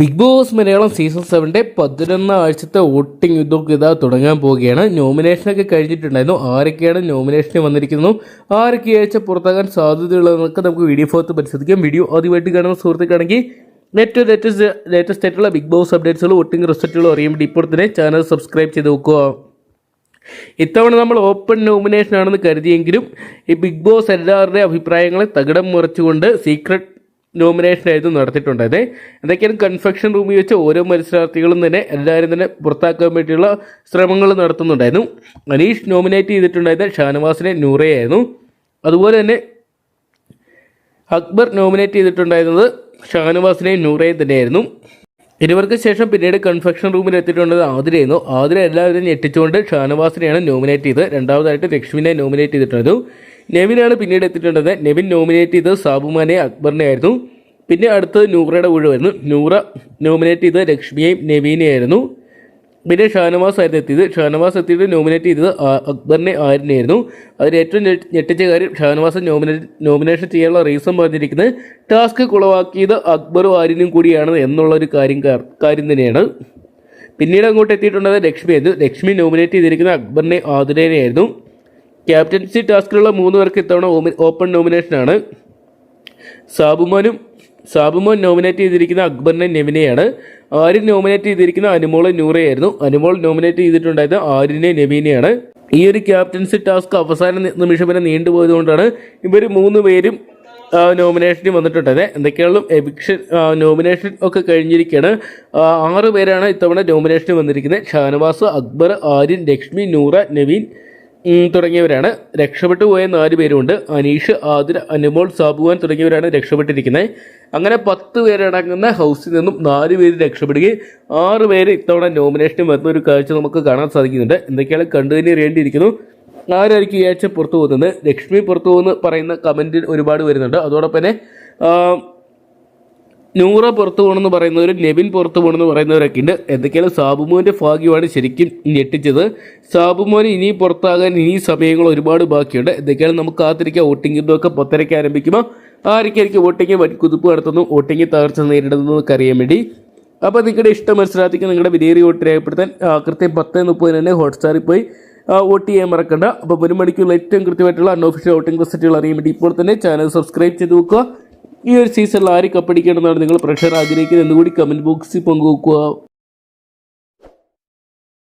Big Boss Malayalam season സെവന്റെ പതിനൊന്നാം ആഴ്ചത്തെ വോട്ടിംഗ് യുദ്ധമൊക്കെ ഇതാ തുടങ്ങാൻ പോവുകയാണ്. നോമിനേഷനൊക്കെ കഴിഞ്ഞിട്ടുണ്ടായിരുന്നു. ആരൊക്കെയാണ് നോമിനേഷന് വന്നിരിക്കുന്നു ആരൊക്കെ ആഴ്ച പുറത്താകാൻ സാധ്യതയുള്ളതെന്നൊക്കെ നമുക്ക് വീഡിയോ ഫോർത്ത് പരിശോധിക്കാം. വീഡിയോ ആദ്യമായിട്ട് കാണുന്ന സുഹൃത്തുക്കാണെങ്കിൽ ഏറ്റവും ലേറ്റസ്റ്റ് ലേറ്റസ്റ്റ് ആയിട്ടുള്ള ബിഗ് ബോസ് അപ്ഡേറ്റ്സുകളും വോട്ടിംഗ് റിസൾട്ടുകളും അറിയാൻ വേണ്ടി ഇപ്പോൾ തന്നെ ചാനൽ സബ്സ്ക്രൈബ് ചെയ്ത് നോക്കുക. ഇത്തവണ നമ്മൾ ഓപ്പൺ നോമിനേഷൻ ആണെന്ന് കരുതിയെങ്കിലും ഈ ബിഗ് ബോസ് എല്ലാവരുടെയും അഭിപ്രായങ്ങളെ തകിടം മറിച്ചുകൊണ്ട് സീക്രട്ട് നോമിനേഷനായിരുന്നു നടത്തിയിട്ടുണ്ടായത്. എന്തൊക്കെയാണ് കൺഫെക്ഷൻ റൂമിൽ വെച്ച് ഓരോ മത്സരാർത്ഥികളും തന്നെ എല്ലാവരും തന്നെ പുറത്താക്കാൻ വേണ്ടിയുള്ള ശ്രമങ്ങൾ നടത്തുന്നുണ്ടായിരുന്നു. അനീഷ് നോമിനേറ്റ് ചെയ്തിട്ടുണ്ടായത് ഷാനവാസിനെ നൂറയായിരുന്നു. അതുപോലെ തന്നെ അക്ബർ നോമിനേറ്റ് ചെയ്തിട്ടുണ്ടായിരുന്നത് ഷാനവാസിനെയും നൂറയും തന്നെയായിരുന്നു. ഇരുവർക്ക് ശേഷം പിന്നീട് കൺഫെക്ഷൻ റൂമിൽ എത്തിയിട്ടുള്ളത് ആതിരയായിരുന്നു ആതിര എല്ലാവരും ഞെട്ടിച്ചുകൊണ്ട് ഷാനവാസിനെയാണ് നോമിനേറ്റ് ചെയ്ത് രണ്ടാമതായിട്ട് ലക്ഷ്മിനെ നോമിനേറ്റ് ചെയ്തിട്ടുണ്ടായിരുന്നു. നെവിനാണ് പിന്നീട് എത്തിയിട്ടുള്ളത്. നെവിൻ നോമിനേറ്റ് ചെയ്തത് സാബുമാനെ അക്ബറിനെ ആയിരുന്നു. പിന്നെ അടുത്തത് നൂറയുടെ ഒഴിവായിരുന്നു നൂറ നോമിനേറ്റ് ചെയ്തത് ലക്ഷ്മിയെയും നെവീനെയായിരുന്നു പിന്നെ ഷാനവാസ് ആയിരുന്നു എത്തിയത്. ഷാനവാസ് എത്തിയിട്ട് നോമിനേറ്റ് ചെയ്തത് അക്ബറിനെ ആയിരുന്നു. അതിൽ ഏറ്റവും ഞെട്ടി- ഞെട്ടിച്ച കാര്യം ഷാനവാസ് നോമിനേറ്റ് നോമിനേഷൻ ചെയ്യാനുള്ള റീസൺ പറഞ്ഞിരിക്കുന്നത് ടാസ്ക് കുളവാക്കിയത് അക്ബറും ആര്യനും കൂടിയാണ് എന്നുള്ളൊരു കാര്യം കാര്യം തന്നെയാണ്. പിന്നീട് അങ്ങോട്ട് എത്തിയിട്ടുള്ളത് ലക്ഷ്മിയായിരുന്നു ലക്ഷ്മി നോമിനേറ്റ് ചെയ്തിരിക്കുന്ന അക്ബറിനെ ആതിരേനെയായിരുന്നു. ക്യാപ്റ്റൻസി ടാസ്കിലുള്ള മൂന്ന് പേർക്ക് ഇത്തവണ ഓപ്പൺ നോമിനേഷനാണ് സാബുമോനും സാബുമോൻ നോമിനേറ്റ് ചെയ്തിരിക്കുന്ന അക്ബറിനെ നെവിനെയാണ്. ആര്യൻ നോമിനേറ്റ് ചെയ്തിരിക്കുന്ന അനുമോളെ നൂറയായിരുന്നു. അനുമോൾ നോമിനേറ്റ് ചെയ്തിട്ടുണ്ടായത് ആര്യനെ നെവീനെയാണ്. ഈ ഒരു ക്യാപ്റ്റൻസി ടാസ്ക് അവസാന നിമിഷം വരെ നീണ്ടുപോയതുകൊണ്ടാണ് ഇവർ മൂന്ന് പേരും നോമിനേഷന് വന്നിട്ടുണ്ടായത് എന്തൊക്കെയാണെങ്കിലും എവിക്ഷൻ നോമിനേഷൻ ഒക്കെ കഴിഞ്ഞിരിക്കുകയാണ് ആറ് പേരാണ് ഇത്തവണ നോമിനേഷന് വന്നിരിക്കുന്നത് ഷാനവാസ് അക്ബർ ആര്യൻ ലക്ഷ്മി നൂറ നവീൻ തുടങ്ങിയവരാണ് രക്ഷപ്പെട്ടു പോയ നാല് പേരുണ്ട് അനീഷ് ആതിര അനുമോൾ സാബുവാൻ തുടങ്ങിയവരാണ് രക്ഷപ്പെട്ടിരിക്കുന്നത്. അങ്ങനെ പത്ത് പേരടങ്ങുന്ന ഹൗസിൽ നിന്നും നാല് പേര് രക്ഷപ്പെടുകയും ആറ് പേര് ഇത്തവണ നോമിനേഷനും വരുന്ന ഒരു കാഴ്ച നമുക്ക് കാണാൻ സാധിക്കുന്നുണ്ട്. എന്തൊക്കെയാണ് കണ്ടു തന്നെ അറിയേണ്ടിയിരിക്കുന്നു. ആരായിരിക്കും ഈ ആഴ്ച പുറത്തു പോകുന്നത്? ലക്ഷ്മി പുറത്തു പോകുന്ന പറയുന്ന കമന്റ് ഒരുപാട് വരുന്നുണ്ട്. അതോടൊപ്പം തന്നെ നൂറ പുറത്തു പോകണമെന്ന് പറയുന്നവരും നെബിൻ പുറത്തു പോകണമെന്ന് പറയുന്നവരൊക്കെ ഉണ്ട്. എന്തൊക്കെയാണ്? സാബുമോന്റെ ഭാഗ്യമാണ് ശരിക്കും ഞെട്ടിച്ചത്. സാബുമോൻ ഇനി പുറത്താകാൻ ഇനി സമയങ്ങൾ ഒരുപാട് ബാക്കിയുണ്ട്. എന്തൊക്കെയാണ്? നമുക്ക് കാത്തിരിക്കുക വോട്ടിംഗ് ഇതൊക്കെ പത്തരയ്ക്ക് ആരംഭിക്കുമ്പോൾ ആരൊക്കെയായിരിക്കും വോട്ടിംഗ്? വൻ കുതിപ്പ് നടത്തുന്നു. വോട്ടിംഗ് തകർച്ച നേരിടുന്നതൊക്കെ അറിയാൻ വേണ്ടി. അപ്പോൾ നിങ്ങളുടെ ഇഷ്ടം മനസ്സിലാക്കി നിങ്ങളുടെ വിലയേറിയ വോട്ട് രേഖപ്പെടുത്താൻ കൃത്യം പത്ത് മുപ്പതിന് തന്നെ ഹോട്ട്സ്റ്റാറിൽ പോയി വോട്ട് ചെയ്യാൻ മറക്കണ്ട. അപ്പോൾ ഒരു മണിക്കുള്ള ഏറ്റവും കൃത്യമായിട്ടുള്ള അൺഒഫീഷ്യൽ വോട്ടിംഗ് റിസൾട്ടുകൾ അറിയാൻ വേണ്ടി ഇപ്പോൾ തന്നെ ചാനൽ സബ്സ്ക്രൈബ് ചെയ്ത് വെക്കുക. ഈ ഒരു സീസണിൽ ആര് കപ്പടിക്കണമെന്നാണ് നിങ്ങൾ പ്രഷർ ആഗ്രഹിക്കുന്നത്? എന്നുകൂടി കമന്റ് ബോക്സിൽ പങ്കുവെക്കുക.